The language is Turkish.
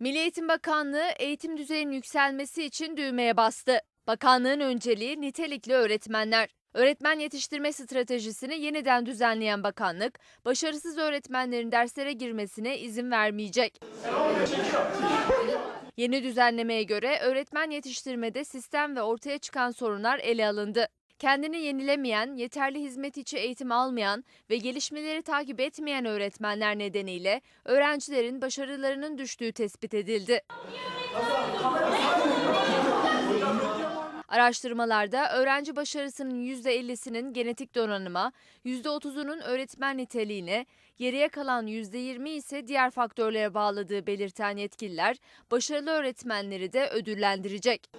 Milli Eğitim Bakanlığı eğitim düzeyinin yükselmesi için düğmeye bastı. Bakanlığın önceliği nitelikli öğretmenler. Öğretmen yetiştirme stratejisini yeniden düzenleyen bakanlık, başarısız öğretmenlerin derslere girmesine izin vermeyecek. Yeni düzenlemeye göre öğretmen yetiştirmede sistem ve ortaya çıkan sorunlar ele alındı. Kendini yenilemeyen, yeterli hizmet içi eğitim almayan ve gelişmeleri takip etmeyen öğretmenler nedeniyle öğrencilerin başarılarının düştüğü tespit edildi. Araştırmalarda öğrenci başarısının %50'sinin genetik donanıma, %30'unun öğretmen niteliğine, geriye kalan %20 ise diğer faktörlere bağladığı belirten yetkililer, başarılı öğretmenleri de ödüllendirecek.